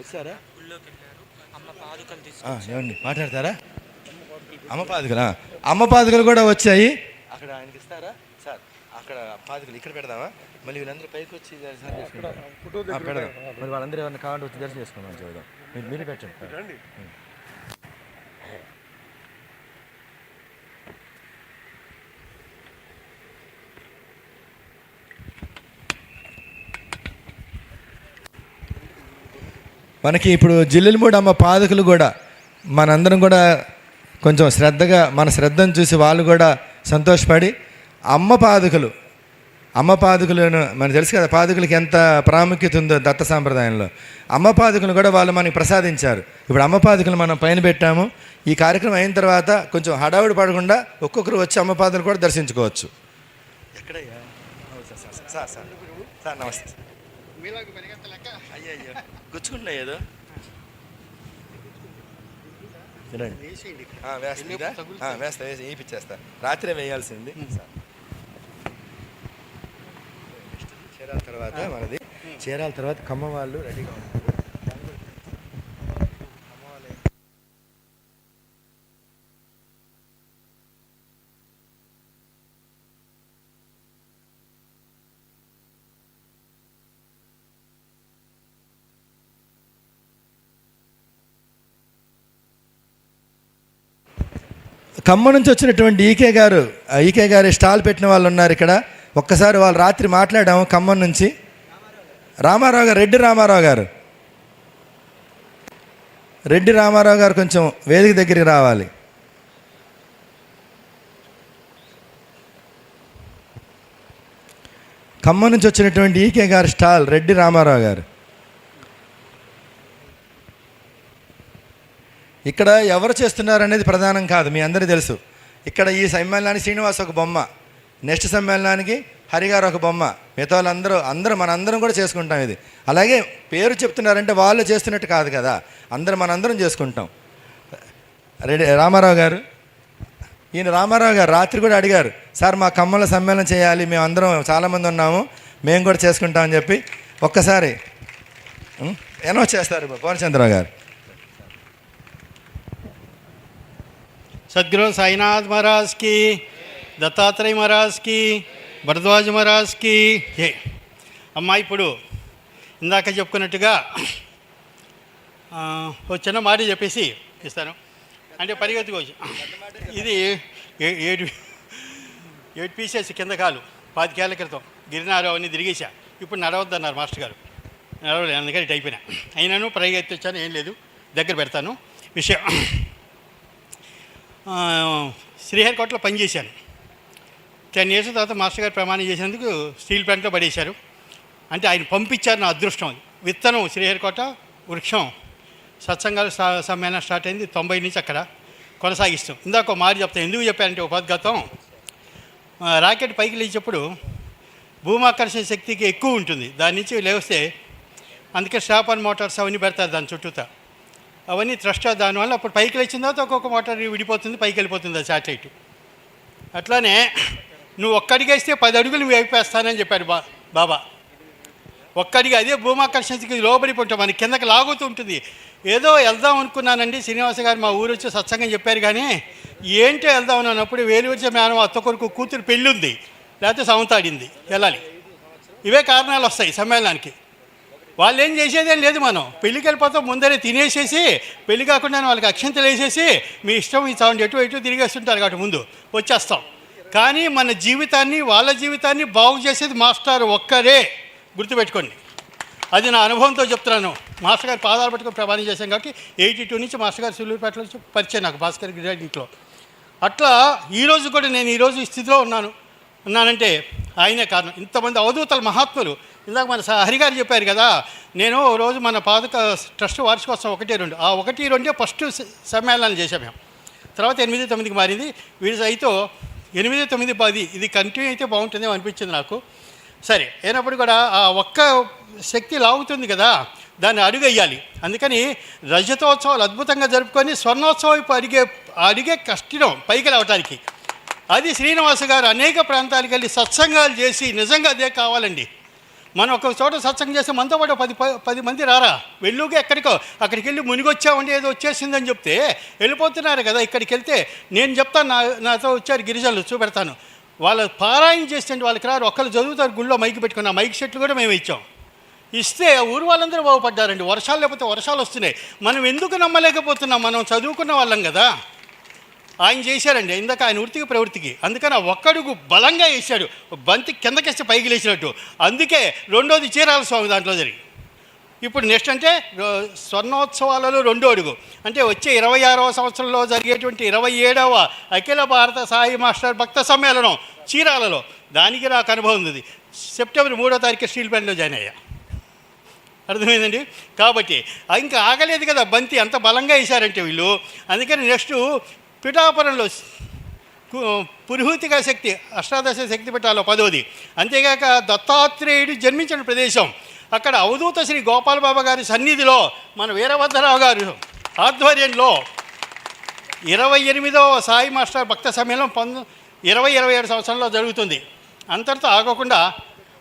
వచ్చారా? ఏమండి మాట్లాడతారా? అమ్మ పాదుకలా? అమ్మ పాదుకలు కూడా వచ్చాయి? అక్కడ ఆయనకి ఇస్తారా? సార్ అక్కడ పాదుకలు ఇక్కడ పెడదామా? మళ్ళీ వీళ్ళందరూ పైకి వచ్చి దర్శనం చేసుకుంటారు. పెడదాం. మరి వాళ్ళందరూ ఏమన్నా కావాలంటే వచ్చి దర్శనం చేసుకుందాం చూద్దాం మీరు మీరే పెట్టండి. మనకి ఇప్పుడు జిల్లెలమూడి అమ్మ పాదకులు కూడా మనందరం కూడా కొంచెం శ్రద్ధగా మన శ్రద్ధను చూసి వాళ్ళు కూడా సంతోషపడి అమ్మ పాదుకలు అమ్మ పాదుకలను మనకు తెలుసు కదా పాదుకలకి ఎంత ప్రాముఖ్యత ఉందో దత్త సాంప్రదాయంలో. అమ్మ పాదుకలు కూడా వాళ్ళు మనకి ప్రసాదించారు. ఇప్పుడు అమ్మ పాదుకలు మనం పైన పెట్టాము. ఈ కార్యక్రమం అయిన తర్వాత కొంచెం హడావుడి పడకుండా ఒక్కొక్కరు వచ్చి అమ్మ పాదులు కూడా దర్శించుకోవచ్చు. ఎక్కడయ్యా? సార్ సార్ సార్ నమస్తే అయ్యో గుచ్చుకుంటున్నాయి ఏదో. చూడండి ఆ, వేస్తుందా? ఆ, వేస్తా వేసి వేయించేస్తా రాత్రే వేయాల్సింది. చీరాల తర్వాత మనది. చీరాల తర్వాత ఖమ్మం వాళ్ళు రెడీగా ఉన్నారు. ఖమ్మం నుంచి వచ్చినటువంటి ఈకే గారు ఈకే గారి స్టాల్ పెట్టిన వాళ్ళు ఉన్నారు ఇక్కడ. ఒక్కసారి వాళ్ళు రాత్రి మాట్లాడాము ఖమ్మం నుంచి. రామారావు గారు రెడ్డి రామారావు గారు. రెడ్డి రామారావు గారు కొంచెం వేదిక దగ్గరికి రావాలి. ఖమ్మం నుంచి వచ్చినటువంటి ఈకే గారి స్టాల్ రెడ్డి రామారావు గారు. ఇక్కడ ఎవరు చేస్తున్నారు అనేది ప్రధానం కాదు మీ అందరికీ తెలుసు. ఇక్కడ ఈ సమ్మేళనానికి శ్రీనివాస్ ఒక బొమ్మ. నెక్స్ట్ సమ్మేళనానికి హరిగారు ఒక బొమ్మ. మిగతా వాళ్ళందరూ అందరూ మన అందరం కూడా చేసుకుంటాం ఇది. అలాగే పేరు చెప్తున్నారంటే వాళ్ళు చేస్తున్నట్టు కాదు కదా. అందరూ మనందరం చేసుకుంటాం. రెడీ రామారావు గారు? ఈయన రామారావు గారు రాత్రి కూడా అడిగారు సార్ మా కమ్మల సమ్మేళనం చేయాలి మేము అందరం చాలామంది ఉన్నాము మేము కూడా చేసుకుంటామని చెప్పి. ఒక్కసారి ఉం? ఎనో చేస్తారు పూర్ణచంద్రరావు గారు. సద్గురు సాయినాథ్ మహారాజ్కి దత్తాత్రేయ మహారాజ్కి భరద్వాజ మహారాజ్కి మహారాజ్ అమ్మా ఇప్పుడు ఇందాక చెప్పుకున్నట్టుగా ఆ, ఓ చిన్న మాట చెప్పేసి ఇస్తాను. అంటే పరిగెత్తుకోవచ్చు ఇది ఏ- ఏడు ఏడు పీసెస్ కింద కాలు పాతికేళ్ళ క్రితం గిరినారు అవన్నీ తిరిగేసా ఇప్పుడు నడవద్దన్నారు మాస్టర్ గారు. నడవలేదు అందుకని ఇటు అయిపోయినా అయినాను పరిగెత్తి వచ్చాను ఏం లేదు. దగ్గర పెడతాను. విషయం శ్రీహరికోటలో పనిచేశాను. టెన్ ఇయర్స్ తర్వాత మాస్టర్ గారు ప్రమాణం చేసినందుకు స్టీల్ ప్లాంట్లో పడేశారు. అంటే ఆయన పంపించారు నా అదృష్టం విత్తనం శ్రీహరికోట వృక్షం. సత్సంగాలు సమ్మేళనం స్టార్ట్ అయింది తొంభై నుంచి అక్కడ కొనసాగిస్తాం. ఇందాక మాట చెప్తాను. ఎందుకు చెప్పానంటే ఉపాద్ఘాతం రాకెట్ పైకి లేచేటప్పుడు భూమాకర్షణ శక్తికి ఎక్కువ ఉంటుంది. దాని నుంచి లేవస్తే అందుకే స్టాప్ అండ్ మోటార్స్ అవన్నీ పెడతారు దాని చుట్టూతా. అవన్నీ థ్రస్ట్ దానివల్ల అప్పుడు పైకి లేచిన తర్వాత ఒక్కొక్క మోటార్ విడిపోతుంది పైకి వెళ్ళిపోతుంది ఆ శాటిలైట్ అట్లానే నువ్వు ఒక్కడిగేస్తే పది అడుగులు నువ్వు వేపేస్తానని చెప్పాడు బా బాబా. ఒక్కడికి అదే భూమాకర్షణకి లోబడిపోతాం మన కిందకి లాగుతూ ఉంటుంది. ఏదో వెళ్దాం అనుకున్నానండి శ్రీనివాస గారు మా ఊరు వచ్చి సత్సంగం చెప్పారు కానీ ఏంటో వెళ్దాం అన్నప్పుడు వేలు వచ్చే మేనం అత్త కొరకు కూతురు పెళ్ళి ఉంది లేకపోతే సమంతాడింది వెళ్ళాలి. ఇవే కారణాలు వస్తాయి సమ్మేళనానికి. వాళ్ళు ఏం చేసేదేం లేదు మనం. పెళ్ళికి వెళ్ళిపోతాం ముందరే తినేసేసి పెళ్ళి కాకుండా వాళ్ళకి అక్షంతలు వేసేసి మీ ఇష్టం ఈ సౌండ్ ఎటు ఎటు తిరిగేస్తుంటారు కాబట్టి ముందు వచ్చేస్తాం. కానీ మన జీవితాన్ని వాళ్ళ జీవితాన్ని బాగు చేసేది మాస్టర్ ఒక్కరే. గుర్తుపెట్టుకోండి. అది నా అనుభవంతో చెప్తున్నాను. మాస్టర్ గారు పాదాలు పట్టుకొని ప్రమాణం చేశాం కాబట్టి ఎయిటీ టూ నుంచి మాస్టర్ గారు సులువుపేటలో నుంచి పరిచయం నాకు భాస్కర్ గిరి ఇంట్లో. అట్లా ఈరోజు కూడా నేను ఈరోజు ఈ స్థితిలో ఉన్నాను. ఉన్నానంటే ఆయనే కారణం. ఇంతమంది అవధూతల మహాత్ములు. ఇందాక మన హరిగారు చెప్పారు కదా నేను రోజు మన పాదక ట్రస్ట్ వార్షికోత్సవం ఒకటి రెండు. ఆ ఒకటి రెండే ఫస్ట్ సమ్మేళనాలు చేశాం మేము. తర్వాత ఎనిమిది తొమ్మిదికి మారింది. వీడి అయితే ఎనిమిది తొమ్మిది పది ఇది కంటిన్యూ అయితే బాగుంటుందేమో అనిపించింది నాకు. సరే అయినప్పుడు కూడా ఆ ఒక్క శక్తి లాగుతుంది కదా దాన్ని అడుగయ్యాలి అందుకని రజతోత్సవాలు అద్భుతంగా జరుపుకొని స్వర్ణోత్సవం వైపు అడిగే అడిగే కష్టం పైకి రావటానికి. అది శ్రీనివాస గారు అనేక ప్రాంతాలకు వెళ్ళి సత్సంగాలు చేసి నిజంగా అదే కావాలండి. మనం ఒక చోట సత్సంగం చేస్తే మనతో పాటు పది ప- పది మంది రారా? వెళ్ళుగా ఎక్కడికో అక్కడికి వెళ్ళి మునిగొచ్చామండి ఏదో వచ్చేసిందని చెప్తే వెళ్ళిపోతున్నారు కదా ఇక్కడికి వెళ్తే నేను చెప్తాను నా నాతో వచ్చారు గిరిజనులు చూపెడతాను. వాళ్ళ పారాయణ చేస్తే వాళ్ళకి రారు ఒకళ్ళు చదువుతారు గుళ్ళో మైక్ పెట్టుకున్న మైక్ సెట్లు కూడా మేము ఇచ్చాం. ఇస్తే ఊరు వాళ్ళందరూ బాగుపడ్డారండి వర్షాలు లేకపోతే వర్షాలు వస్తున్నాయి. మనం ఎందుకు నమ్మలేకపోతున్నాం? మనం చదువుకున్న వాళ్ళం కదా. ఆయన చేశారండి. ఇందాక ఆయన వృత్తికి ప్రవృత్తికి. అందుకని ఆ ఒక్కడుగు బలంగా వేశాడు. బంతి కిందకేస్తే పైకి లేచినట్టు. అందుకే రెండోది చీరాల స్వామి దాంట్లో జరిగి ఇప్పుడు నెక్స్ట్ అంటే స్వర్ణోత్సవాలలో రెండో అడుగు. అంటే వచ్చే ఇరవై ఆరవ సంవత్సరంలో జరిగేటువంటి ఇరవై ఏడవ అఖిల భారత సాయి మాస్టర్ భక్త సమ్మేళనం చీరాలలో. దానికి నాకు అనుభవం ఉంది. సెప్టెంబర్ మూడో తారీఖు స్టీల్ ప్లాంట్లో జాయిన్ అయ్యా. అర్థమైందండి? కాబట్టి ఆ ఇంకా ఆగలేదు కదా బంతి. అంత బలంగా వేశారంటే వీళ్ళు. అందుకని నెక్స్ట్ పిఠాపురంలో పురుహూతిగా శక్తి అష్టాదశ శక్తి పీఠాలు పదోది. అంతేగాక దత్తాత్రేయుడు జన్మించిన ప్రదేశం. అక్కడ అవధూత శ్రీ గోపాలబాబా గారి సన్నిధిలో మన వీరభద్రరావు గారు ఆధ్వర్యంలో ఇరవై ఎనిమిదవ సాయి మాస్టర్ భక్త సమ్మేళనం పంతొ ఇరవై ఇరవై ఏడు సంవత్సరంలో జరుగుతుంది. అంతటితో ఆగకుండా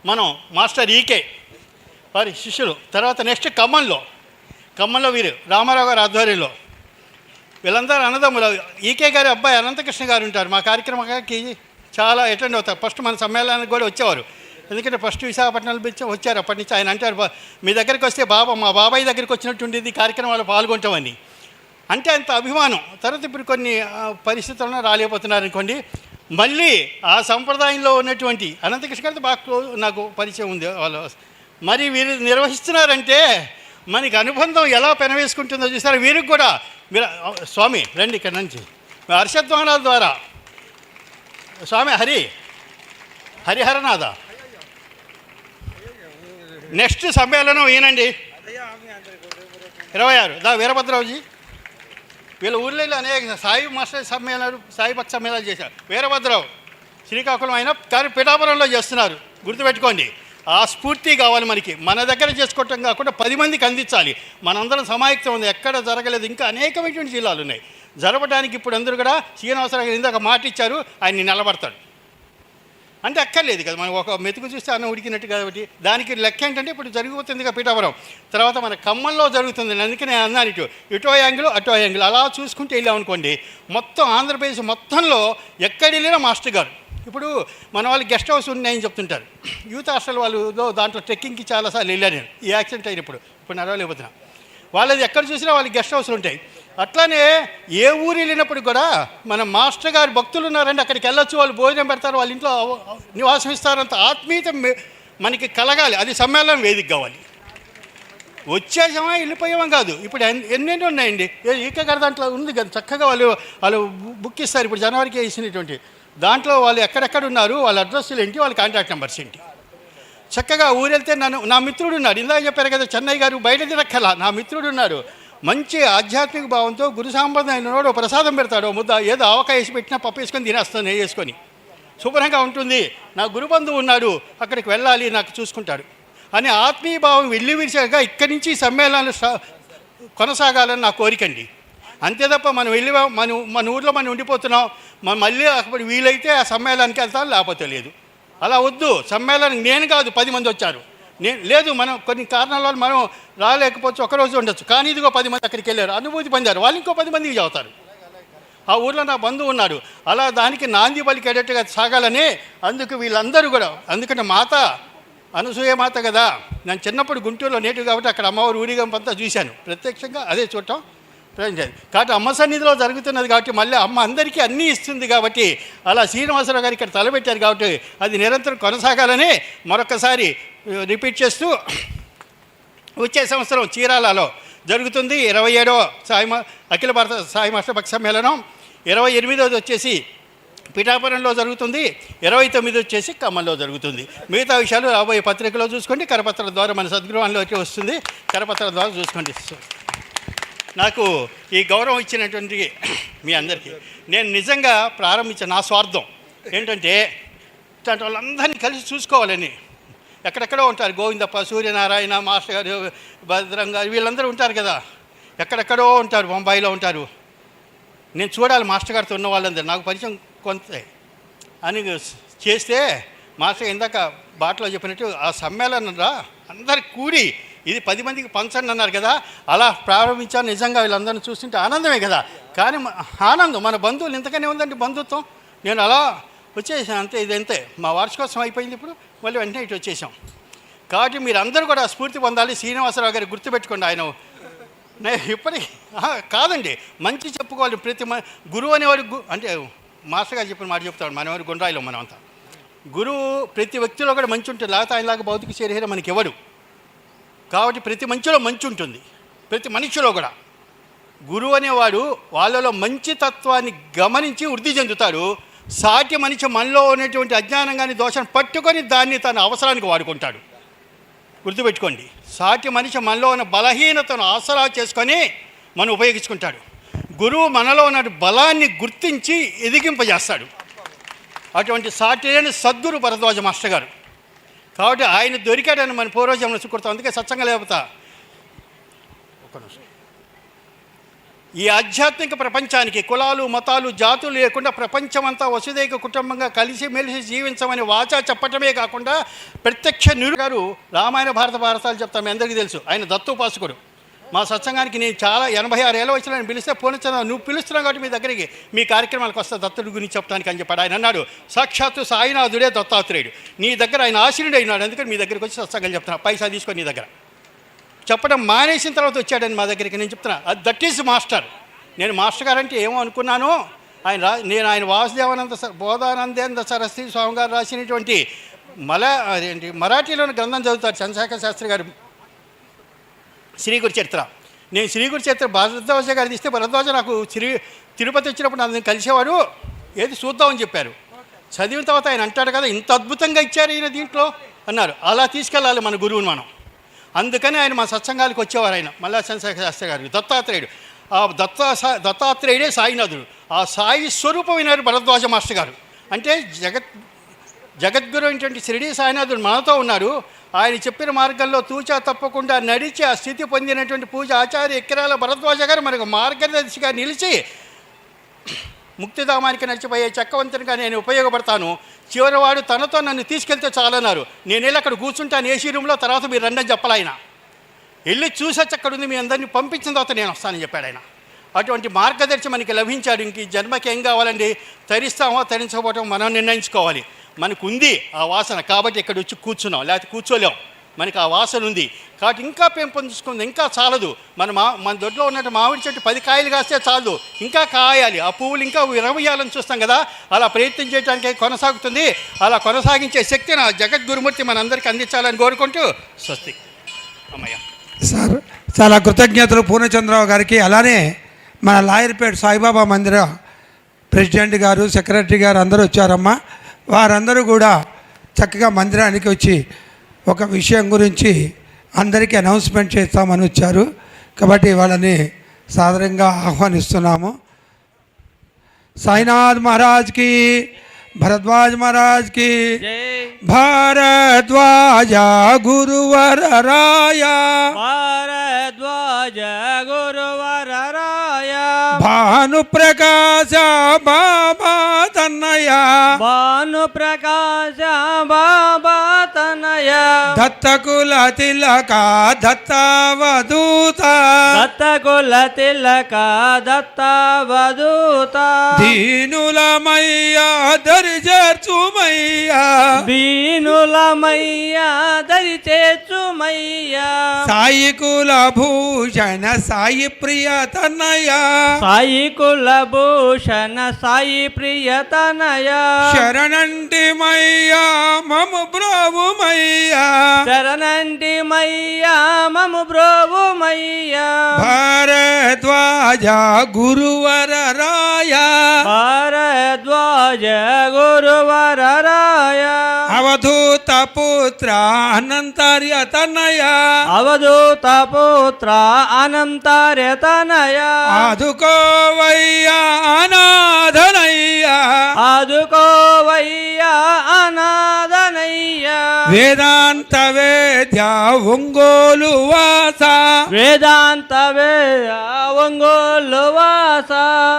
మనం మాస్టర్ ఈకే వారి శిష్యులు తర్వాత నెక్స్ట్ ఖమ్మంలో. ఖమ్మంలో వీరు రామారావు గారి ఆధ్వర్యంలో. వీళ్ళందరూ అన్నదమ్ములు. ఈకే గారి అబ్బాయి అనంతకృష్ణ గారు ఉంటారు. మా కార్యక్రమానికి చాలా అటెండ్ అవుతారు. ఫస్ట్ మన సమ్మేళనానికి కూడా వచ్చేవారు. ఎందుకంటే ఫస్ట్ విశాఖపట్నం పిలిచి వచ్చారు. అప్పటి నుంచి ఆయన అంటారు మీ దగ్గరికి వస్తే బాబా మా బాబాయ్ దగ్గరికి ఈ కార్యక్రమాలు పాల్గొంటామని. అంటే అంత అభిమానం. తర్వాత ఇప్పుడు కొన్ని పరిస్థితులను పరిస్థితుల్లో రాలేకపోతున్నారు అనుకోండి. మళ్ళీ ఆ సంప్రదాయంలో ఉన్నటువంటి అనంతకృష్ణ గారితో బాగా నాకు పరిచయం ఉంది. వాళ్ళు మరి వీరు నిర్వహిస్తున్నారంటే మనకి అనుబంధం ఎలా పెనవేసుకుంటుందో చూసారా? వీరికి కూడా మీరు స్వామి రండి ఇక్కడ నుంచి. హర్షధ్వానాల ద్వారా. స్వామి హరి. హరిహరనాథ. నెక్స్ట్ సమ్మేళనం ఈయనండి. ఇరవై ఆరు. దా వీరభద్రరావుజీ. వీళ్ళ ఊళ్ళో అనేక సాయి మాస్టర్ సమ్మేళనాలు సాయిభక్త సమ్మేళనాలు చేశారు. వీరభద్రరావు శ్రీకాకుళం అయినా కానీ పిఠాపురంలో చేస్తున్నారు. గుర్తుపెట్టుకోండి. ఆ స్ఫూర్తి కావాలి మనకి. మన దగ్గర చేసుకోవటం కాకుండా పది మందికి అందించాలి. మనందరం సమాయత్తం ఉంది. ఎక్కడ జరగలేదు. ఇంకా అనేకమైనటువంటి జిల్లాలు ఉన్నాయి. జరపడానికి ఇప్పుడు అందరూ కూడా శ్రీనివాసరావు గారు ఇందాక మాట ఇచ్చారు. ఆయన నిలబడతాడు. అంటే అక్కర్లేదు కదా. మనం ఒక మెతుకు చూస్తే అన్నం ఉడికినట్టు కాబట్టి. దానికి లెక్క ఏంటంటే ఇప్పుడు జరిగిపోతుంది కదా పీఠాపురం తర్వాత మన ఖమ్మంలో జరుగుతుంది. అందుకే అన్నాను ఇటు. ఇటో యాంగిల్ అటో యాంగిల్. అలా చూసుకుంటే వెళ్ళామనుకోండి మొత్తం ఆంధ్రప్రదేశ్ మొత్తంలో ఎక్కడ వెళ్ళినా మాస్టర్ గారు. ఇప్పుడు మన వాళ్ళు గెస్ట్ హౌస్ ఉన్నాయని చెప్తుంటారు. యూత్ హాస్టల్ వాళ్ళు దాంట్లో ట్రెక్కింగ్కి చాలాసార్లు వెళ్ళాను నేను. ఈ యాక్సిడెంట్ అయినప్పుడు. ఇప్పుడు నడవలేకపోతున్నా. వాళ్ళది ఎక్కడ చూసినా వాళ్ళకి గెస్ట్ హౌస్లు ఉంటాయి. అట్లానే ఏ ఊరు వెళ్ళినప్పుడు కూడా మన మాస్టర్ గారు భక్తులు ఉన్నారండి అక్కడికి వెళ్ళొచ్చు వాళ్ళు భోజనం పెడతారు వాళ్ళ ఇంట్లో నివాసం ఇస్తారు అంత ఆత్మీయత మనకి కలగాలి. అది సమ్మేళనం వేదిక కావాలి. వచ్చేసామా వెళ్ళిపోయామా కాదు. ఇప్పుడు ఎన్నెన్ని ఉన్నాయండి. ఏ- గారి దాంట్లో ఉంది కదా. చక్కగా వాళ్ళు వాళ్ళు బుక్ ఇస్తారు. ఇప్పుడు జనవరికి వేసినటువంటి దాంట్లో వాళ్ళు ఎక్కడెక్కడ ఉన్నారు వాళ్ళ అడ్రస్లు ఏంటి వాళ్ళ కాంటాక్ట్ నెంబర్స్ ఏంటి. చక్కగా ఊరెళ్తే నన్ను నా మిత్రుడు ఉన్నాడు. ఇందాక చెప్పారు కదా చెన్నై గారు బయట తిరక్కల నా మిత్రుడు ఉన్నాడు. మంచి ఆధ్యాత్మిక భావంతో గురు సాంప్రదాయం ప్రసాదం పెడతాడు ముద్ద ఏదో ఆవకాయ వేసి పెట్టినా పప్పు వేసుకొని తినేస్తాను వేసుకొని. శుభ్రంగా ఉంటుంది. నా గురుబంధువు ఉన్నాడు అక్కడికి వెళ్ళాలి నాకు చూసుకుంటాడు. అని ఆత్మీయ భావం వెళ్ళి విరిచాక ఇక్కడి నుంచి సమ్మేళనాలు కొనసాగాలని నా కోరికండి అంతే తప్ప మనం వెళ్ళి మన మన ఊర్లో మనం ఉండిపోతున్నాం. మనం మళ్ళీ అప్పుడు వీలైతే ఆ సమ్మేళనానికి వెళ్తాను లేకపోతే లేదు. అలా వద్దు. సమ్మేళనం నేను కాదు పది మంది వచ్చారు. నేను లేదు మనం కొన్ని కారణాల వల్ల మనం రాలేకపోవచ్చు ఒకరోజు ఉండొచ్చు. కానీ ఇదిగో పది మంది అక్కడికి వెళ్ళారు అనుభూతి పొందారు. వాళ్ళు ఇంకో పది మందికి చదువుతారు. ఆ ఊర్లో నా బంధువు ఉన్నాడు. అలా దానికి నాంది పలికేటట్టుగా సాగాలని అందుకు వీళ్ళందరూ కూడా ఎందుకంటే మాత అనసూయ మాత కదా. నేను చిన్నప్పుడు గుంటూరులో నేటివ్ కాబట్టి అక్కడ అమ్మవారి ఊరిగంపంతా చూశాను. ప్రత్యక్షంగా అదే చూడటం ప్రయత్నించాను కాబట్టి అమ్మ సన్నిధిలో జరుగుతున్నది కాబట్టి మళ్ళీ అమ్మ అందరికీ అన్నీ ఇస్తుంది కాబట్టి అలా శ్రీనివాసరావు గారు ఇక్కడ తలపెట్టారు కాబట్టి అది నిరంతరం కొనసాగాలని మరొకసారి రిపీట్ చేస్తూ వచ్చే సంవత్సరం చీరాలలో జరుగుతుంది. ఇరవై ఏడో సాయి మా- అఖిల భారత సాయి మాస్టర్ సమ్మేళనం. ఇరవై ఎనిమిదోది వచ్చేసి పిఠాపురంలో జరుగుతుంది. ఇరవై తొమ్మిది వచ్చేసి ఖమ్మంలో జరుగుతుంది. మిగతా విషయాలు రాబోయే పత్రికలో చూసుకోండి. కరపత్రం ద్వారా మన సద్గృహంలోకి వస్తుంది. కరపత్రం ద్వారా చూసుకోండి. నాకు ఈ గౌరవం ఇచ్చినటువంటి మీ అందరికీ. నేను నిజంగా ప్రారంభించిన నా స్వార్థం ఏంటంటే ఇట్లాంటి వాళ్ళందరినీ కలిసి చూసుకోవాలని. ఎక్కడెక్కడో ఉంటారు. గోవిందప్ప సూర్యనారాయణ మాస్టర్ గారు భద్రం గారు వీళ్ళందరూ ఉంటారు కదా. ఎక్కడెక్కడో ఉంటారు. బొంబాయిలో ఉంటారు. నేను చూడాలి మాస్టర్ గారితో ఉన్న వాళ్ళందరూ. నాకు పరిచయం కొంత. అని చేస్తే మాస్టర్ ఇందాక బాటలో చెప్పినట్టు ఆ సమ్మేళనం రా అందరు కూడి ఇది పది మందికి పంచండి అన్నారు కదా అలా ప్రారంభించాను నిజంగా వీళ్ళందరిని చూస్తుంటే ఆనందమే కదా. కానీ ఆనందం మన బంధువులు ఇంతకనే ఉందండి బంధుత్వం. నేను అలా వచ్చేసాను అంతే ఇది అంతే. మా వార్షికోత్సవం అయిపోయింది ఇప్పుడు మళ్ళీ వెంటనే ఇటు వచ్చేసాం. కాబట్టి మీరు అందరూ కూడా స్ఫూర్తి పొందాలి. శ్రీనివాసరావు గారి గుర్తుపెట్టుకోండి ఆయన. నేను ఇప్పటికీ ఆహా, కాదండి. మంచి చెప్పుకోవాలి. ప్రతి మ గురువు అనేవాడు గు అంటే మాస్టర్ గారు చెప్పిన మాట చెప్తాడు. మనవారు గుండ్రాయిలో మనం అంతా గురువు ప్రతి వ్యక్తిలో కూడా మంచి ఉంటుంది లేకపోతే ఆయనలాగా భౌతిక శరీరం మనకి ఎవరు? కాబట్టి ప్రతి మంచిలో మంచి ఉంటుంది. ప్రతి మనిషిలో కూడా. గురువు అనేవాడు వాళ్ళలో మంచి తత్వాన్ని గమనించి వృద్ధి చెందుతాడు. సాటి మనిషి మనలో ఉన్నటువంటి అజ్ఞానం కానీ దోషాన్ని పట్టుకొని దాన్ని తన అవసరానికి వాడుకుంటాడు. గుర్తుపెట్టుకోండి. సాటి మనిషి మనలో ఉన్న బలహీనతను ఆసరా చేసుకొని మనం ఉపయోగించుకుంటాడు. గురువు మనలో ఉన్న బలాన్ని గుర్తించి ఎదిగింపజేస్తాడు. అటువంటి సాటి లేని సద్గురు భరద్వాజ మాస్టర్ గారు. కాబట్టి ఆయన దొరికాడని మన పూర్వజంలో సుకృతం. అందుకే సత్సంగ లేకపోతా నిమిషం. ఈ ఆధ్యాత్మిక ప్రపంచానికి కులాలు మతాలు జాతులు లేకుండా ప్రపంచమంతా వసుదైక కుటుంబంగా కలిసి మెలిసి జీవించమని వాచా చెప్పటమే కాకుండా ప్రత్యక్ష నిరు గారు రామాయణ భారత భారతాలు చెప్తాం మీ అందరికీ తెలుసు. ఆయన దత్తోపాసకుడు. మా సత్సంగానికి నేను చాలా ఎనభై ఆరు ఏళ్ళ వయసులో నేను పిలిస్తే పోనిచ్చాను నువ్వు పిలుస్తున్నావు కాబట్టి మీ దగ్గరికి మీ కార్యక్రమాలకు వస్తా దత్తుడి గురించి చెప్పడానికి అని చెప్పాడు. ఆయన అన్నాడు సాక్షాత్తు సాయినాథుడే దత్తాత్రేయుడు. నీ దగ్గర ఆయన ఆశీనుడు అయినాడు అందుకని మీ దగ్గరికి వచ్చి సత్సంగం చెప్తున్నా. పైసా తీసుకొని నీ దగ్గర. చెప్పడం మానేసిన తర్వాత వచ్చాడని మా దగ్గరికి నేను చెప్తున్నా. అది దట్ ఈస్ మాస్టర్. నేను మాస్టర్ గారు అంటే ఏమో అనుకున్నాను ఆయన రా నేను ఆయన వాసుదేవానంద స- బోధానందేంద్ర సరస్వతి స్వామి గారు రాసినటువంటి మల అదేంటి మరాఠీలోని గ్రంథం చదువుతారు చంద్రశేఖర శాస్త్రి గారు. శ్రీగురు చరిత్ర. నేను శ్రీగురు చరిత్ర భరద్వాజ గారు తీస్తే భరద్వాజ నాకు శ్రీ తిరుపతి వచ్చినప్పుడు నన్ను కలిసేవారు ఏది చూద్దామని చెప్పారు. చదివిన తర్వాత ఆయన అంటాడు కదా ఇంత అద్భుతంగా ఇచ్చారు ఈయన దీంట్లో అన్నారు. అలా తీసుకెళ్ళాలి మన గురువుని మనం. అందుకని ఆయన మా సత్సంగాలకు వచ్చేవారు ఆయన మల్లా చంద్రశేఖర శాస్త్రి గారు దత్తాత్రేయుడు. ఆ దత్త దత్తాత్రేయుడే సాయినాథుడు. ఆ సాయి స్వరూపమైనారు భరద్వాజ మాస్టర్ గారు. అంటే జగత్ జగద్గురు అయినటువంటి షిరిడి సాయినాథుడు మనతో ఉన్నారు. ఆయన చెప్పిన మార్గంలో తూచా తప్పకుండా నడిచి ఆ స్థితి పొందినటువంటి పూజ ఆచార్య ఎక్కిరాల భరద్వాజ గారు మనకు మార్గదర్శిగా నిలిచి ముక్తిధామానికి నడిచిపోయే చక్కవంతునిగా నేను ఉపయోగపడతాను. చివరివాడు తనతో నన్ను తీసుకెళ్తే చాలన్నారు. నేను వెళ్ళి అక్కడ కూర్చుంటాను. ఏసీ రూమ్లో తర్వాత మీరు రండి అని చెప్పాలి ఆయన. వెళ్ళి చూసొచ్చి అక్కడ ఉంది. మీ అందరినీ పంపించిన తర్వాత నేను వస్తానని చెప్పాడు ఆయన. అటువంటి మార్గదర్శి మనకి లభించాడు. ఇంక ఈ జన్మకి ఏం కావాలండి? తరిస్తామో తరించకపోవటం మనం నిర్ణయించుకోవాలి. మనకు ఉంది ఆ వాసన. కాబట్టి ఇక్కడ వచ్చి కూర్చున్నాం. లేకపోతే కూర్చోలేం. మనకి ఆ వాసన ఉంది. కాబట్టి ఇంకా పెంపొందించుకుంది ఇంకా చాలదు. మన మా మన దొడ్లో ఉన్నట్టు మామిడి చెట్టు పది కాయలు కాస్తే చాలదు. ఇంకా కాయాలి. ఆ పువ్వులు ఇంకా విరవయాలని చూస్తాం కదా. అలా ప్రయత్నం చేయడానికి కొనసాగుతుంది. అలా కొనసాగించే శక్తిని ఆ జగద్గురుమూర్తి మనందరికీ అందించాలని కోరుకుంటూ స్వస్తి. అమ్మయ్య. సార్ చాలా కృతజ్ఞతలు పూర్ణచంద్రరావు గారికి. అలానే మన లాయర్పేట సాయిబాబా మందిర ప్రెసిడెంట్ గారు సెక్రటరీ గారు అందరూ వచ్చారమ్మా. వారందరూ కూడా చక్కగా మందిరానికి వచ్చి ఒక విషయం గురించి అందరికీ అనౌన్స్మెంట్ చేస్తామని వచ్చారు. కాబట్టి వాళ్ళని సాదరంగా ఆహ్వానిస్తున్నాము. సాయినాథ్ మహారాజ్కి భరద్వాజ్ మహారాజ్కి భారద్వాజ గురువర రాయ. భారద్వాజ గురువర భాను ప్రకాశ బాబా తన్నయ భాను ప్రకాశ బాబా తనయ దత్తకుల తిలక దత్తవదూత దత్తకుల తిలక దత్తవదూత దీనులమయ్యా దరి చేర్చుమయ్యా. బీనులమయ్యా దరి చేర్చుమయ్యా. సాయి కుల భూషణ సాయి ప్రియ తన్నయ సాయి కుల భూషణ సాయి ప్రియతనయ శరణంటి మయ్యా మము బ్రోవుమయ్యా. శరణంటి మయ్యా మము బ్రోవుమయ్యా. భారద్వాజ గురువర రాయ భారద్వాజ గురువర రాయ అవధూత పుత్ర అనంతర్య తనయ అవధూత పుత్ర ఆదుకోవయ్యా అనాథనయ్యా. ఆదుకోవయ్యా అనాథనయ్యా వేదాంత వేద్య ఒంగోలు వాస. వేదాంత వేద ఒంగోలు వాస.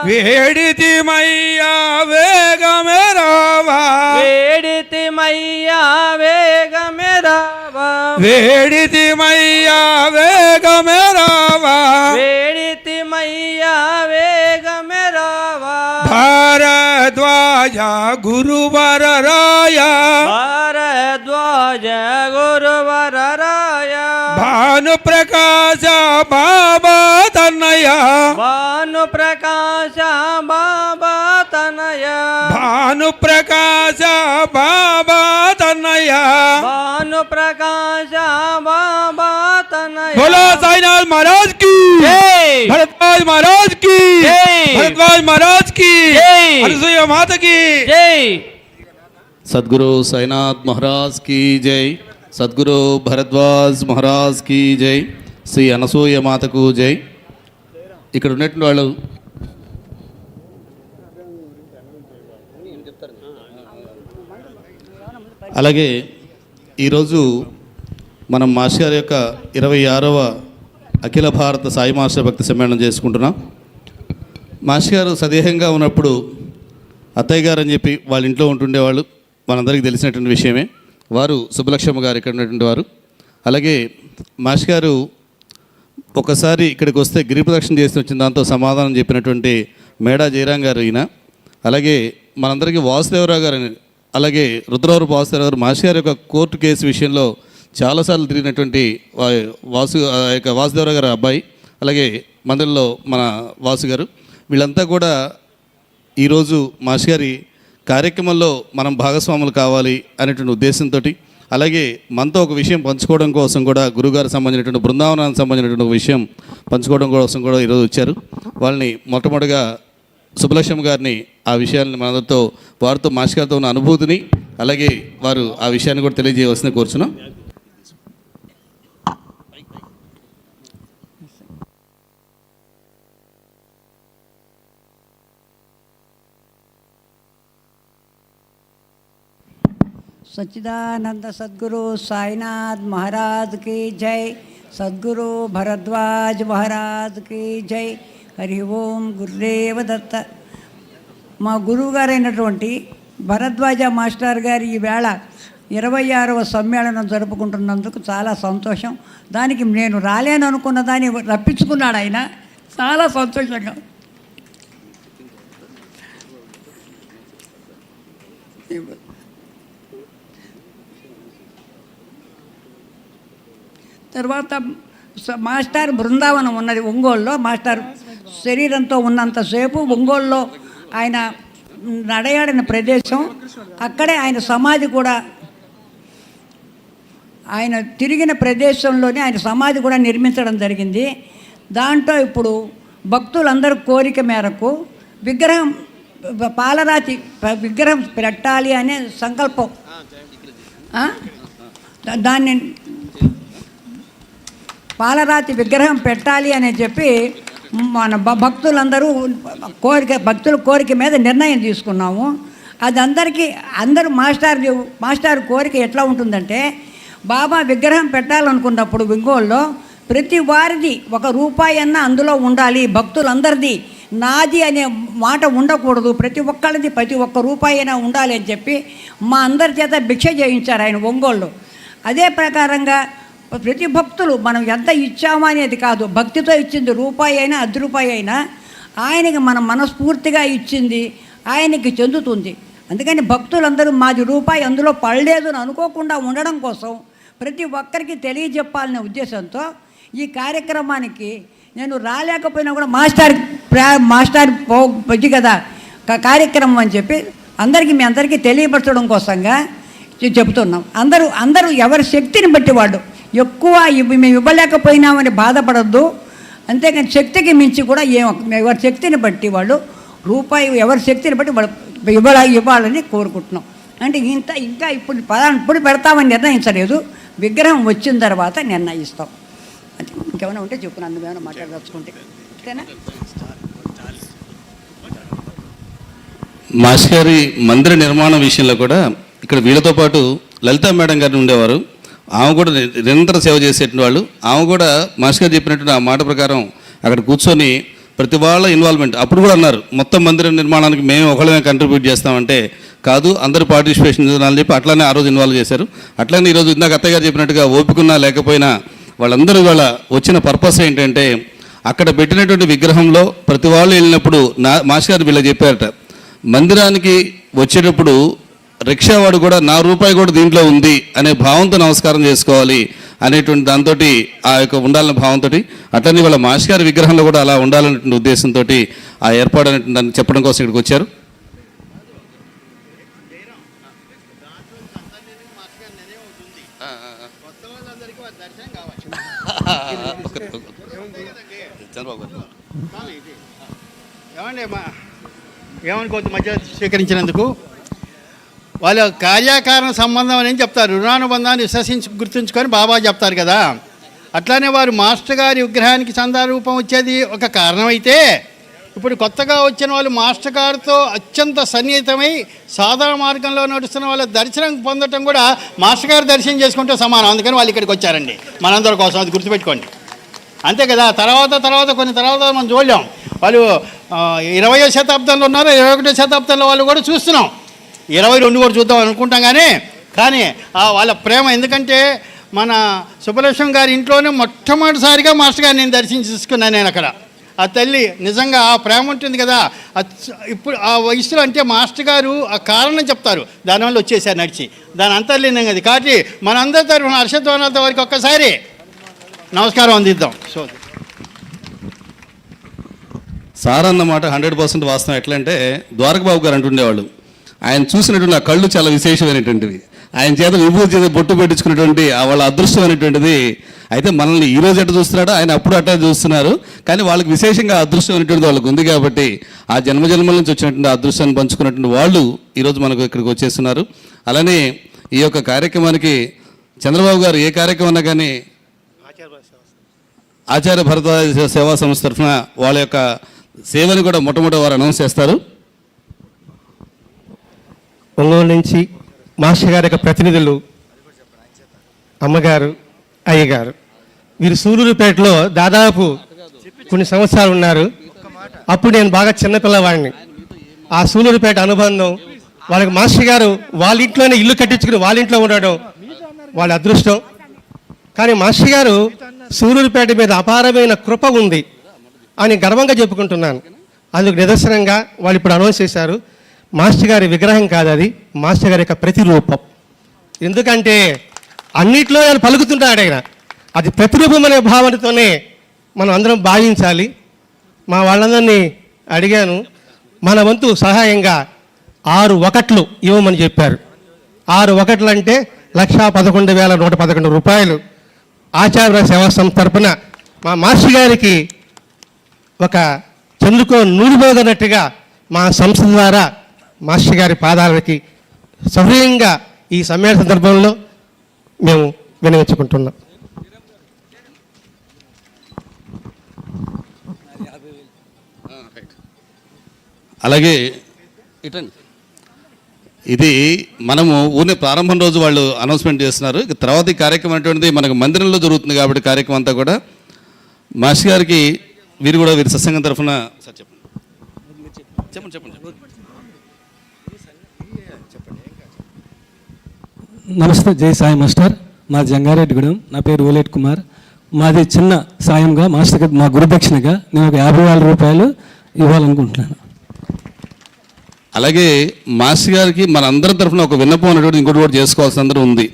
వేడితి మయ్యా వేగమే రావా. వేడి వేడితిమయ్యా వేగమే రావా. వేడితిమయ్యా వేగమే రావా. వేడితిమయ్యా వేగమే भारद्वाजा गुरुवर राया। भारद्वाज गुरुवर राया। भानु प्रकाश बाबा तनया। भानु प्रकाश बाबा तनया। भानु प्रकाश बाबा तनया। भानु प्रकाश बाबा तनया। बोलो साईनाथ महाराज की। भरतवाज महाराज की। भरतवाज महाराज మాతకి. అనసూయ మాతకి. జై. సద్గురు సైనాథ్ మహారాజ్కి జై. సద్గురు భరద్వాజ్ మహారాజ్కి జై. శ్రీ అనసూయ మాతకు జై. ఇక్కడ ఉన్నట్టు వాళ్ళు అలాగే ఈరోజు మనం మాస్టర్ యొక్క ఇరవై ఆరవ అఖిల భారత సాయి మాస్టర్ భక్తి సమ్మేళనం చేసుకుంటున్నాం. మాస్టర్ గారు సదేహంగా ఉన్నప్పుడు అత్తయ్య గారు అని చెప్పి వాళ్ళ ఇంట్లో ఉంటుండేవాళ్ళు మనందరికీ తెలిసినటువంటి విషయమే. వారు సుబ్బలక్ష్మ గారు ఇక్కడ ఉన్నటువంటి వారు. అలాగే మాస్టర్ గారు ఒకసారి ఇక్కడికి వస్తే గిరి ప్రదక్షిణ చేసి వచ్చిన దాంతో సమాధానం చెప్పినటువంటి మేడా జయరాం గారు ఈయన. అలాగే మనందరికీ వాసుదేవరావు గారు అని- అలాగే రుద్రవరపు వాసుదేవరావు గారు మాస్టర్ గారి యొక్క కోర్టు కేసు విషయంలో చాలాసార్లు తిరిగినటువంటి వాసు ఆ యొక్క వాసుదేవరావు గారు అబ్బాయి అలాగే మందిరంలో మన వాసు గారు వీళ్ళంతా కూడా ఈరోజు మాస్ గారి కార్యక్రమంలో మనం భాగస్వాములు కావాలి అనేటువంటి ఉద్దేశంతో అలాగే మనతో ఒక విషయం పంచుకోవడం కోసం కూడా గురుగారు సంబంధించినటువంటి బృందావనానికి సంబంధించినటువంటి ఒక విషయం పంచుకోవడం కోసం కూడా ఈరోజు వచ్చారు. వాళ్ళని మొట్టమొదటిగా సుబ్బలక్ష్మి గారిని ఆ విషయాన్ని మనతో వారితో మాస్ గారితో ఉన్న అనుభూతిని అలాగే వారు ఆ విషయాన్ని కూడా తెలియజేయవలసిన కోరుచున్నాం. सच्चिदानंद सद्गुरु साईनाथ महाराज की जय सद्गुरु भरद्वाज महाराज की జై హరి ఓం గురుదేవ దత్త మా గురువు గారైనటువంటి భరద్వాజ మాస్టర్ గారి ఈవేళ ఇరవై ఆరవ సమ్మేళనం జరుపుకుంటున్నందుకు చాలా సంతోషం దానికి నేను రాలేను అనుకున్న దాన్ని రప్పించుకున్నాడు ఆయన చాలా సంతోషంగా తర్వాత స- మాస్టర్ బృందావనం ఉన్నది ఒంగోలులో. మాస్టర్ శరీరంతో ఉన్నంతసేపు ఒంగోలులో ఆయన నడయాడిన ప్రదేశం. అక్కడే ఆయన సమాధి కూడా ఆయన తిరిగిన ప్రదేశంలోనే ఆయన సమాధి కూడా నిర్మించడం జరిగింది. దాంట్లో ఇప్పుడు భక్తులందరూ కోరిక మేరకు విగ్రహం పాలరాతి విగ్రహం పెట్టాలి అనే సంకల్పం. దాన్ని పాలరాతి విగ్రహం పెట్టాలి అని చెప్పి మన భక్తులందరూ కోరిక భక్తుల కోరిక మీద నిర్ణయం తీసుకున్నాము. అది అందరికీ అందరూ మాస్టర్ మాస్టర్ కోరిక ఎట్లా ఉంటుందంటే బాబా విగ్రహం పెట్టాలనుకున్నప్పుడు ఒంగోలులో ప్రతి వారిది ఒక రూపాయి అన్న అందులో ఉండాలి భక్తులందరిది నాది అనే మాట ఉండకూడదు ప్రతి ఒక్కరిది ప్రతి ఒక్క రూపాయి అయినా ఉండాలి అని చెప్పి మా అందరి చేత భిక్ష చేయించారు ఆయన ఒంగోళ్ళు అదే ప్రకారంగా ప్రతి భక్తులు మనం ఎంత ఇచ్చామా అనేది కాదు. భక్తితో ఇచ్చింది రూపాయి అయినా అర్ధ రూపాయి అయినా ఆయనకి మనం మనస్ఫూర్తిగా ఇచ్చింది ఆయనకి చెందుతుంది. అందుకని భక్తులందరూ మాది రూపాయి అందులో పడలేదు అని అనుకోకుండా ఉండడం కోసం ప్రతి ఒక్కరికి తెలియజెప్పాలనే ఉద్దేశంతో ఈ కార్యక్రమానికి నేను రాలేకపోయినా కూడా మాస్టర్ ప్రా మాస్టర్ పోద్ది కదా కార్యక్రమం అని చెప్పి అందరికీ మీ అందరికీ తెలియపరచడం కోసంగా చెబుతున్నాం అందరూ అందరూ ఎవరి శక్తిని బట్టి వాళ్ళు ఎక్కువ ఇవ్వ మేము ఇవ్వలేకపోయినామని బాధపడద్దు. అంతేకాని శక్తికి మించి కూడా ఏం ఎవరి శక్తిని బట్టి వాళ్ళు రూపాయి ఎవరి శక్తిని బట్టి వాళ్ళు ఇవ్వాల ఇవ్వాలని కోరుకుంటున్నాం. అంటే ఇంత ఇంకా ఇప్పుడు పలానా ఇప్పుడు పెడతామని నిర్ణయించలేదు. విగ్రహం వచ్చిన తర్వాత నిర్ణయిస్తాం. అంటే ఇంకేమైనా ఉంటే చెప్పు నన్ను ఏమైనా మాట్లాడదలుచుకుంటే. మాస్ గారి మందిర నిర్మాణం విషయంలో కూడా ఇక్కడ వీళ్ళతో పాటు లలితా మేడం గారు ఉండేవారు. ఆమె కూడా నిరంతర సేవ చేసేటువంటి వాళ్ళు. ఆమె కూడా మాస్టర్ గారు చెప్పినట్టు ఆ మాట ప్రకారం అక్కడ కూర్చొని ప్రతి వాళ్ళ ఇన్వాల్వ్మెంట్ అప్పుడు కూడా అన్నారు మొత్తం మందిరం నిర్మాణానికి మేము ఒకళ్ళమే కంట్రిబ్యూట్ చేస్తామంటే కాదు అందరూ పార్టిసిపేషన్ అని చెప్పి అట్లానే ఆ రోజు ఇన్వాల్వ్ చేశారు. అట్లానే ఈరోజు ఇందాక అత్తయ్య గారు చెప్పినట్టుగా ఓపికన్నా లేకపోయినా వాళ్ళందరూ వాళ్ళ వచ్చిన పర్పస్ ఏంటంటే అక్కడ పెట్టినటువంటి విగ్రహంలో ప్రతి వాళ్ళు వెళ్ళినప్పుడు నా మాస్టర్ గారు వీళ్ళకి చెప్పారట మందిరానికి వచ్చేటప్పుడు రిక్షావాడు కూడా నా రూపాయి కూడా దీంట్లో ఉంది అనే భావంతో నమస్కారం చేసుకోవాలి అనేటువంటి దాంతో ఆ యొక్క ఉండాలనే భావంతో అట్లనే వాళ్ళ మాస్ గారి విగ్రహంలో కూడా అలా ఉండాలనేటువంటి ఉద్దేశంతో ఆ ఏర్పాటు అనేటువంటి దాన్ని చెప్పడం కోసం ఇక్కడికి వచ్చారు. ఏమండి ఏమనుకోవద్దు మధ్య స్వీకరించినందుకు వాళ్ళ కార్యకారణ సంబంధం అని చెప్తారు. రుణానుబంధాన్ని విశ్వసించి గుర్తుంచుకొని బాబా చెప్తారు కదా. అట్లానే వారు మాస్టర్ గారి విగ్రహానికి చందారూపం వచ్చేది ఒక కారణమైతే ఇప్పుడు కొత్తగా వచ్చిన వాళ్ళు మాస్టర్ గారితో అత్యంత సన్నిహితమై సాధారణ మార్గంలో నడుస్తున్న వాళ్ళ దర్శనం పొందటం కూడా మాస్టర్ గారు దర్శనం చేసుకుంటే సమానం. అందుకని వాళ్ళు ఇక్కడికి వచ్చారండి. మనందరి కోసం అది గుర్తుపెట్టుకోండి. అంతే కదా. తర్వాత తర్వాత కొన్ని తర్వాత మనం చూడలేం. వాళ్ళు ఇరవయో శతాబ్దంలో ఉన్నారు. ఇరవై ఒకటో శతాబ్దంలో వాళ్ళు కూడా చూస్తున్నాం. ఇరవై రెండు కూడా చూద్దాం అనుకుంటాం కానీ కానీ ఆ వాళ్ళ ప్రేమ ఎందుకంటే మన సుబ్బలక్ష్మి గారి ఇంట్లోనే మొట్టమొదటిసారిగా మాస్టర్ గారిని నేను దర్శించుకున్నాను నేను అక్కడ. ఆ తల్లి నిజంగా ఆ ప్రేమ ఉంటుంది కదా ఇప్పుడు ఆ వయసులో అంటే మాస్టర్ గారు ఆ కారణం చెప్తారు. దానివల్ల వచ్చేసారు నడిచి. దాని అంతర్లీనం అది. కాబట్టి మనందరి తరఫున హర్షధ్వానాలతో వారికి ఒక్కసారి నమస్కారం అందిద్దాం. సో సార్ అన్నమాట హండ్రెడ్ పర్సెంట్ వాస్తవం. ఎట్లంటే ద్వారకబాబు గారు అంటుండేవాళ్ళు ఆయన చూసినటువంటి ఆ కళ్ళు చాలా విశేషమైనటువంటివి. ఆయన చేత విభూతి చేత బొట్టు పెట్టించుకున్నటువంటి వాళ్ళ అదృష్టం అనేటువంటిది అయితే మనల్ని ఈ రోజు ఎట్లా చూస్తున్నాడో ఆయన అప్పుడు అట్లా చూస్తున్నారు. కానీ వాళ్ళకి విశేషంగా అదృష్టం అనేటువంటిది వాళ్ళకి ఉంది కాబట్టి ఆ జన్మజన్మల నుంచి వచ్చినటువంటి అదృష్టాన్ని పంచుకున్నటువంటి వాళ్ళు ఈరోజు మనకు ఇక్కడికి వచ్చేస్తున్నారు. అలానే ఈ యొక్క కార్యక్రమానికి చంద్రబాబు గారు ఏ కార్యక్రమం అన్నా కానీ ఆచార్య భరత సేవా సంస్థ తరఫున వాళ్ళ యొక్క సేవని కూడా మొట్టమొదటి వారు అనౌన్స్ చేస్తారు. ఒంగోలు నుంచి మాస్టర్ గారి యొక్క ప్రతినిధులు అమ్మగారు అయ్యగారు. వీరు సూలూరుపేటలో దాదాపు కొన్ని సంవత్సరాలు ఉన్నారు. అప్పుడు నేను బాగా చిన్నపిల్లవాడిని ఆ సూలూరుపేట అనుబంధం వాళ్ళకి మాస్టర్ గారు వాళ్ళ ఇంట్లోనే ఇల్లు కట్టించుకుని వాళ్ళ ఇంట్లో ఉండడం వాళ్ళ అదృష్టం. కానీ మాస్టర్ గారు సూలూరుపేట మీద అపారమైన కృప ఉంది అని గర్వంగా చెప్పుకుంటున్నాను. అందుకు నిదర్శనంగా వాళ్ళు ఇప్పుడు అనౌన్స్ చేశారు. మాస్టర్ గారి విగ్రహం కాదు అది మాస్టర్ గారి యొక్క ప్రతిరూపం. ఎందుకంటే అన్నిట్లో ఆయన పలుకుతుంటాడు ఆయన. అది ప్రతిరూపం అనే భావనతోనే మనం అందరం భావించాలి. మా వాళ్ళందరినీ అడిగాను మన వంతు సహాయంగా ఆరు ఒకట్లు ఇవ్వమని చెప్పారు. ఆరు ఒకట్లు అంటే లక్షా పదకొండు వేల నూట పదకొండు రూపాయలు. ఆచార్య సేవా సంస్థ తరపున మా మాస్టర్ గారికి ఒక చంద్రుకో నూరిపోదన్నట్టుగా మా సంస్థ ద్వారా మాస్టర్ గారి పాదాలకి సహృయంగా ఈ సమ్మేళన సందర్భంలో మేము వినవించుకుంటున్నాం అలాగే ఇటండి ఇది మనము ఊరిని ప్రారంభం రోజు వాళ్ళు అనౌన్స్మెంట్ చేస్తున్నారు. తర్వాత ఈ కార్యక్రమం అటువంటిది మనకు మందిరంలో జరుగుతుంది కాబట్టి కార్యక్రమం అంతా కూడా మాస్టర్ గారికి వీరు కూడా వీరి సత్సంగం తరఫున సార్ చెప్పండి చెప్పండి చెప్పండి. నమస్తే జై సాయి మాస్టర్. మా జంగారెడ్డిగూడెం. నా పేరు ఓలేట్ కుమార్. మాది చిన్న సాయంగా మాస్టర్ మా గురుదక్షిణగా. నేను ఒక యాభై వేల రూపాయలు ఇవ్వాలనుకుంటున్నాను. అలాగే మాస్టర్ గారికి మన అందరి తరఫున ఒక విన్నపం అనేటువంటి ఇంకోటి కూడా చేసుకోవాల్సిన అందరూ ఉంది.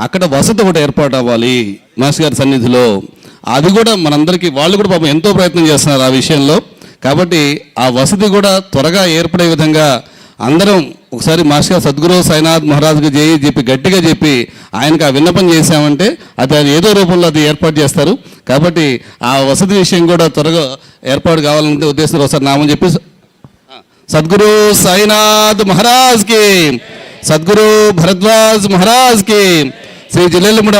అక్కడ వసతి ఒకటి ఏర్పాటు అవ్వాలి మాస్టర్ గారి సన్నిధిలో. అది కూడా మనందరికీ వాళ్ళు కూడా పాపం ఎంతో ప్రయత్నం చేస్తున్నారు ఆ విషయంలో. కాబట్టి ఆ వసతి కూడా త్వరగా ఏర్పడే విధంగా అందరం ఒకసారి మాస్టర్ గారు సద్గురు సాయినాథ్ మహారాజ్కి చేయి చెప్పి గట్టిగా చెప్పి ఆయనకు ఆ విన్నపం చేశామంటే అది అది ఏదో రూపంలో అది ఏర్పాటు చేస్తారు. కాబట్టి ఆ వసతి విషయం కూడా త్వరగా ఏర్పాటు కావాలంటే ఉద్దేశంతో ఒకసారి నామని చెప్పి సద్గురు సాయినాథ్ మహారాజ్కి సద్గురు భరద్వాజ్ మహారాజ్కి శ్రీ జిల్లెల్లముడి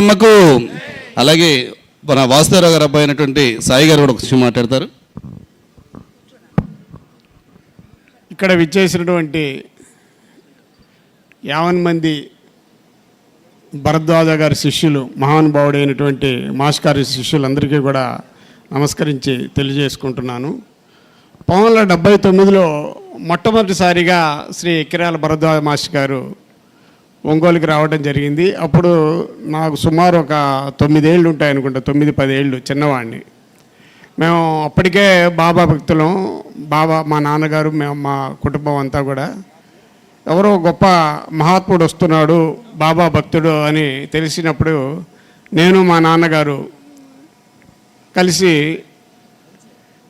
అలాగే మన వాసుదేవరావు గారు అబ్బాయి అయినటువంటి సాయి గారు కూడా ఒక విషయం మాట్లాడతారు. ఇక్కడ విచ్చేసినటువంటి యావన్ మంది భరద్వాజ గారి శిష్యులు మహానుభావుడైనటువంటి మాస్కారి శిష్యులందరికీ కూడా నమస్కరించి తెలియజేసుకుంటున్నాను. పంతొమ్మిది వందల డెబ్బై తొమ్మిదిలో మొట్టమొదటిసారిగా శ్రీ కిరాల భరద్వాజ మాస్టర్ గారు ఒంగోలుకి రావడం జరిగింది. అప్పుడు నాకు సుమారు ఒక తొమ్మిదేళ్ళు ఉంటాయి అనుకుంటా తొమ్మిది పదేళ్ళు చిన్నవాడిని. మేము అప్పటికే బాబా భక్తులం బాబా మా నాన్నగారు మేము మా కుటుంబం అంతా కూడా ఎవరో గొప్ప మహాత్ముడు వస్తున్నాడు బాబా భక్తుడు అని తెలిసినప్పుడు నేను మా నాన్నగారు కలిసి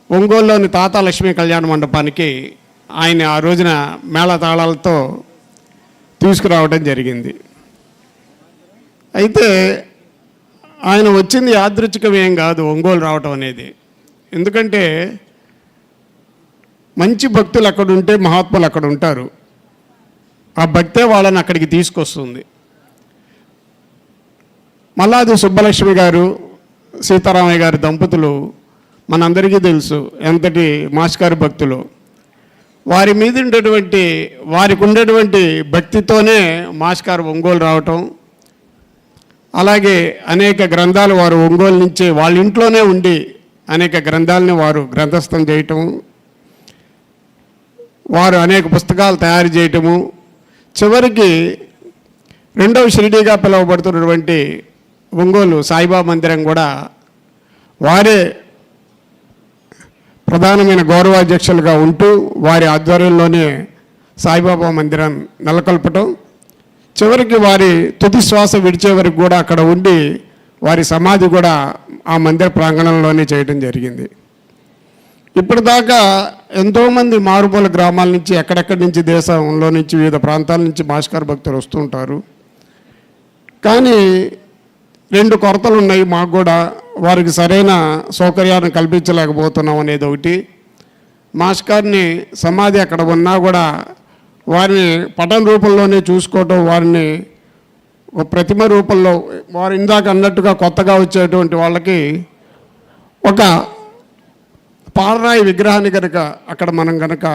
ఒంగోలులోని తాత లక్ష్మీ కళ్యాణ మండపానికి ఆయన ఆ రోజున మేళతాళాలతో తీసుకురావడం జరిగింది. అయితే ఆయన వచ్చింది యాదృచ్ఛికం ఏం కాదు ఒంగోలు రావటం అనేది. ఎందుకంటే మంచి భక్తులు అక్కడ ఉంటే మహాత్ములు అక్కడ ఉంటారు. ఆ భక్తే వాళ్ళని అక్కడికి తీసుకొస్తుంది. మల్లాది సుబ్బలక్ష్మి గారు సీతారామయ్య గారి దంపతులు మనందరికీ తెలుసు ఎంతటి మాస్కారు భక్తులు. వారి మీద ఉండేటువంటి వారికి ఉండేటువంటి భక్తితోనే మాస్కారు ఒంగోలు రావటం. అలాగే అనేక గ్రంథాలు వారు ఒంగోలు నుంచి వాళ్ళ ఇంట్లోనే ఉండి అనేక గ్రంథాలని వారు గ్రంథస్థం చేయటము వారు అనేక పుస్తకాలు తయారు చేయటము. చివరికి రెండవ షిరిడీగా పిలువబడుతున్నటువంటి ఒంగోలు సాయిబాబా మందిరం కూడా వారే ప్రధానమైన గౌరవాధ్యక్షులుగా ఉంటూ వారి ఆధ్వర్యంలోనే సాయిబాబా మందిరం నెలకొల్పటం. చివరికి వారి తుది శ్వాస విడిచే వరకు కూడా అక్కడ ఉండి వారి సమాధి కూడా ఆ మందిర ప్రాంగణంలోనే చేయడం జరిగింది. ఇప్పటిదాకా ఎంతోమంది మారుమూల గ్రామాల నుంచి ఎక్కడెక్కడి నుంచి దేశంలో నుంచి వివిధ ప్రాంతాల నుంచి భాస్కర్ భక్తులు వస్తుంటారు. కానీ రెండు కొరతలు ఉన్నాయి మాకు కూడా. వారికి సరైన సౌకర్యాన్ని కల్పించలేకపోతున్నాం అనేది ఒకటి. మాస్కార్ని సమాధి అక్కడ ఉన్నా కూడా వారిని పటం రూపంలోనే చూసుకోవటం వారిని ఒక ప్రతిమ రూపంలో వారు ఇందాక అన్నట్టుగా కొత్తగా వచ్చేటువంటి వాళ్ళకి ఒక పాలరాయి విగ్రహాన్ని కనుక అక్కడ మనం కనుక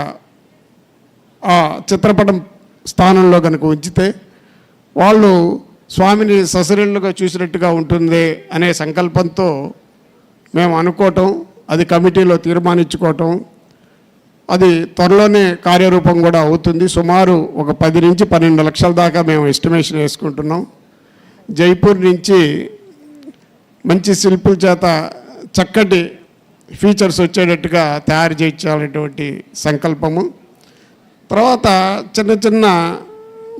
ఆ చిత్రపటం స్థానంలో కనుక ఉంచితే వాళ్ళు స్వామిని ససరిళ్ళుగా చూసినట్టుగా ఉంటుంది అనే సంకల్పంతో మేము అనుకోవటం అది కమిటీలో తీర్మానించుకోవటం అది త్వరలోనే కార్యరూపం కూడా అవుతుంది. సుమారు ఒక పది నుంచి పన్నెండు లక్షల దాకా మేము ఎస్టిమేషన్ వేసుకుంటున్నాం. జైపూర్ నుంచి మంచి శిల్పుల చేత చక్కటి ఫీచర్స్ వచ్చేటట్టుగా తయారు చేయించాలనేటువంటి సంకల్పము. తర్వాత చిన్న చిన్న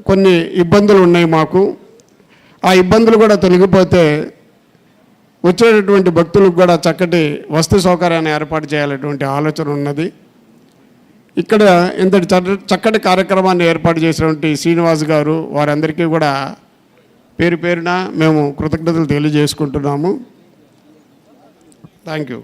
కొన్ని ఇబ్బందులు ఉన్నాయి మాకు. ఆ ఇబ్బందులు కూడా తొలగిపోతే వచ్చేటటువంటి భక్తులకు కూడా చక్కటి వస్తు సౌకర్యాన్ని ఏర్పాటు చేయాలనేటువంటి ఆలోచన ఉన్నది. ఇక్కడ ఇంతటి చక్క- చక్కటి కార్యక్రమాన్ని ఏర్పాటు చేసినటువంటి శ్రీనివాస్ గారు వారందరికీ కూడా పేరు పేరున మేము కృతజ్ఞతలు తెలియజేసుకుంటున్నాము. Thank you